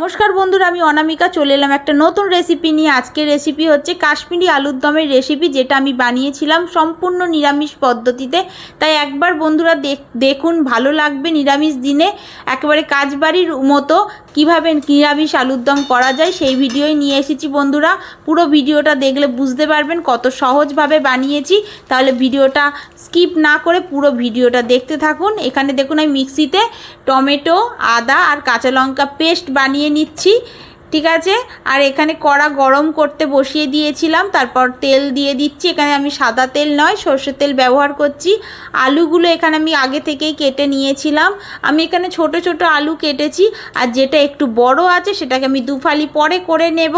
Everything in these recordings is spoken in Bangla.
নমস্কার বন্ধুরা, আমি অনামিকা, চলে এলাম একটা নতুন রেসিপি নিয়ে। আজকের রেসিপি হচ্ছে কাশ্মীরি আলুর দমের রেসিপি যেটা আমি বানিয়েছিলাম সম্পূর্ণ নিরামিষ পদ্ধতিতে। তাই একবার বন্ধুরা দেখ- দেখুন, ভালো লাগবে নিরামিষ দিনে। একেবারে কাজবাড়ির মতো কীভাবে নিরামিষ আলুর দম করা যায়, সেই ভিডিওই নিয়ে এসেছি বন্ধুরা। পুরো ভিডিওটা দেখলে বুঝতে পারবেন কত সহজভাবে বানিয়েছি। তাহলে ভিডিওটা স্কিপ না করে পুরো ভিডিওটা দেখতে থাকুন। এখানে দেখুন, আমি মিক্সিতে টমেটো, আদা আর কাঁচা লঙ্কা পেস্ট বানিয়ে নিচ্ছি। ঠিক আছে? আর এখানে কড়া গরম করতে বসিয়ে দিয়েছিলাম, তারপর তেল দিয়ে দিচ্ছি। এখানে আমি সাদা তেল নয়, সর্ষের তেল ব্যবহার করছি। আলুগুলো এখানে আমি আগে থেকেই কেটে নিয়েছিলাম। আমি এখানে ছোট ছোট আলু কেটেছি, আর যেটা একটু বড় আছে সেটাকে আমি দুফালি পরে করে নেব।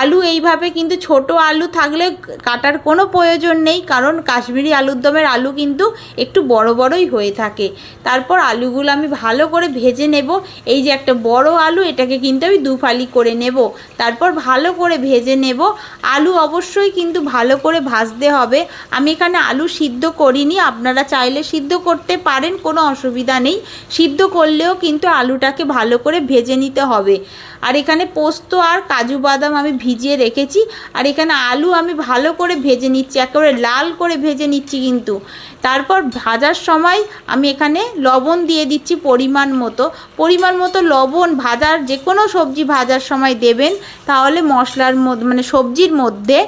আলু এইভাবে কিন্তু ছোট আলু থাকলে কাটার কোনো প্রয়োজন নেই, কারণ কাশ্মীরি আলুর দমের আলু কিন্তু একটু বড় বড়ই হয়ে থাকে। তারপর আলুগুলো আমি ভালো করে ভেজে নেব। এই যে একটা বড় আলু, এটাকে কিন্তু আমি দুফালি করে নেব। তারপর ভালো করে ভেজে নেব। আলু অবশ্যই কিন্তু ভালো করে ভাজতে হবে। আমি এখানে আলু সিদ্ধ করিনি। আপনারা চাইলে সিদ্ধ করতে পারেন, কোনো অসুবিধা নেই। সিদ্ধ করলেও কিন্তু আলুটাকে ভালো করে ভেজে নিতে হবে। আর এখানে পোস্ত আর কাজু বাদাম আমি ভিজিয়ে রেখেছি। আর এখানে আলু আমি ভালো করে ভেজে নিচ্ছি, একেবারে লাল করে ভেজে নিচ্ছি কিন্তু। তারপর ভাজার সময় আমি এখানে লবণ দিয়ে দিচ্ছি পরিমাণ মতো। পরিমাণ মতো লবণ, ভাজার যে কোনো সবজি ভাজার সময় দেবেন, তাহলে মশলার মধ্যে মানে সবজির মধ্যে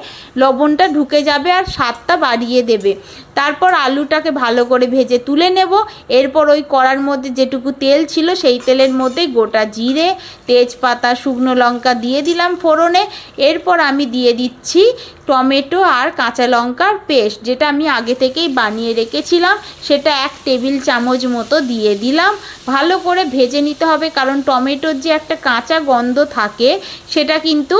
লবণটা ঢুকে যাবে আর স্বাদটা বাড়িয়ে দেবে। তারপর আলুটাকে ভালো করে ভেজে তুলে নেব। এরপর ওই কড়ার মধ্যে যেটুকু তেল ছিল সেই তেলের মধ্যে গোটা জিরে, তেজপাতা, শুকনো লঙ্কা দিয়ে দিলাম ফোড়নে। এরপর আমি দিয়ে দিচ্ছি টমেটো আর কাঁচা লঙ্কার পেস্ট, যেটা আমি আগে থেকেই বানিয়ে রেখেছিলাম, সেটা এক টেবিল চামচ মতো দিয়ে দিলাম। ভালো করে ভেজে নিতে হবে, কারণ টমেটোর যে একটা কাঁচা গন্ধ থাকে, সেটা কিন্তু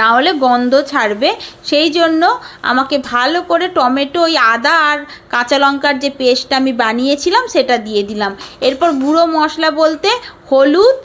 না হলে গন্ধ ছাড়বে। সেই জন্য আমাকে ভালো করে টমেটো, ওই আদা আর কাঁচা লঙ্কার যে পেস্টটা আমি বানিয়েছিলাম, সেটা দিয়ে দিলাম। এরপর গুঁড়ো মশলা বলতে হলুদ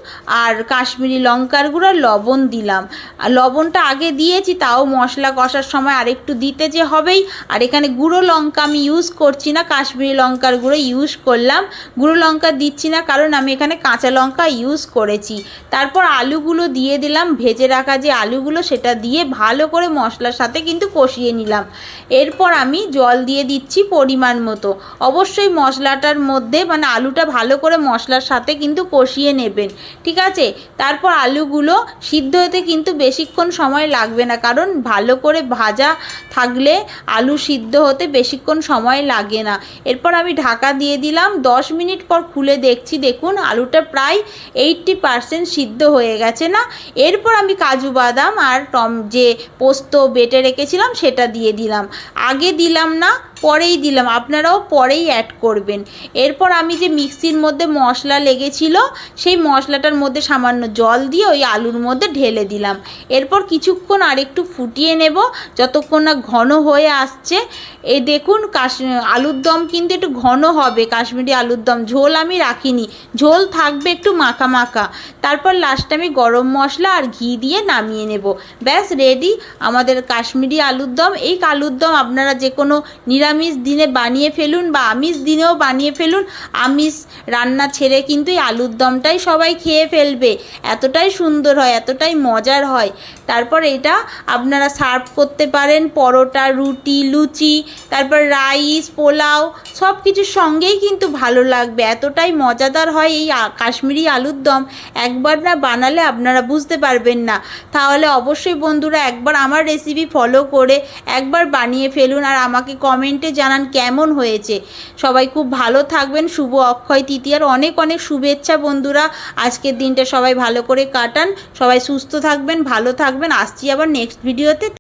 আর কাশ্মীরি লঙ্কার গুঁড়ো, লবণ দিলাম। আর লবণটা আগে দিয়েছি, তাও মশলা কষার সময় আরেকটু দিতে যে হবেই। আর এখানে গুঁড়ো লঙ্কা আমি ইউজ করছি না, কাশ্মীরি লঙ্কার গুঁড়ো ইউজ করলাম। গুঁড়ো লঙ্কা দিচ্ছি না, কারণ আমি এখানে কাঁচা লঙ্কা ইউজ করেছি। তারপর আলুগুলো দিয়ে দিলাম, ভেজে রাখা যে আলুগুলো, সেটা দিয়ে ভালো করে মশলার সাথে কিন্তু কষিয়ে নিলাম। এরপর আমি জল দিয়ে দিচ্ছি পরিমাণ মতো। অবশ্যই মশলাটার মধ্যে মানে আলুটা ভালো করে মশলার সাথে কিন্তু কষিয়ে নেবেন, ঠিক আছে? তারপর আলুগুলো সিদ্ধ হতে কিন্তু বেশিক্ষণ সময় লাগবে না, কারণ ভালো করে ভাজা থাকলে আলু সিদ্ধ হতে বেশিক্ষণ সময় লাগে না। এরপর আমি ঢাকা দিয়ে দিলাম, দশ মিনিট পর খুলে দেখছি, দেখুন আলুটা প্রায় এইটটি পারসেন্ট সিদ্ধ হয়ে গেছে না? এরপর আমি কাজু বাদাম আর টম, যে পোস্ত বেটে রেখেছিলাম, সেটা দিয়ে দিলাম। আগে দিলাম না পরেই দিলাম, আপনারাও পরেই অ্যাড করবেন। এরপর আমি যে মিক্সির মধ্যে মশলা লেগেছিল, সেই মশলাটার মধ্যে সামান্য জল দিয়ে ওই আলুর মধ্যে ঢেলে দিলাম। এরপর কিছুক্ষণ আরেকটু ফুটিয়ে নেব, যতক্ষণ না ঘন হয়ে আসছে। এ দেখুন, কাশ, আলুর দম কিন্তু একটু ঘন হবে, কাশ্মীরি আলুর দম। ঝোল আমি রাখিনি, ঝোল থাকবে একটু মাখা মাখা। তারপর লাস্টে আমি গরম মশলা আর ঘি দিয়ে নামিয়ে নেব। ব্যাস রেডি আমাদের কাশ্মীরি আলুর দম, এই আলুর দম আপনারা যে কোনো নিরামিষ দিনে বানিয়ে ফেলুন বা আমিষ দিনেও বানিয়ে ফেলুন, আমিষ রান্না ছেড়ে কিন্তু এই আলুর দমটাই সবাই খেয়ে ফেলবে। এতটাই সুন্দর হয়, এতটাই মজার হয়। তারপর এটা আপনারা সার্ভ করতে পারেন, পরোটা, রুটি, লুচি, তারপর রাইস, পোলাও সব কিছুর সঙ্গেই কিন্তু ভালো লাগবে। এতটাই মজাদার হয় এই কাশ্মীরি আলুর দম। একবার না বানালে আপনারা বুঝতে পারবেন না। তাহলে অবশ্যই বন্ধুরা একবার আমার রেসিপি ফলো করে একবার বানিয়ে ফেলুন আর আমাকে কমেন্টে জানান কেমন হয়েছে। সবাই খুব ভালো থাকবেন। শুভ অক্ষয় তৃতীয়ার অনেক অনেক শুভেচ্ছা বন্ধুরা। আজকের দিনটা সবাই ভালো করে কাটান। সবাই সুস্থ থাকবেন, ভালো থাকবেন। আসছি আবার নেক্সট ভিডিওতে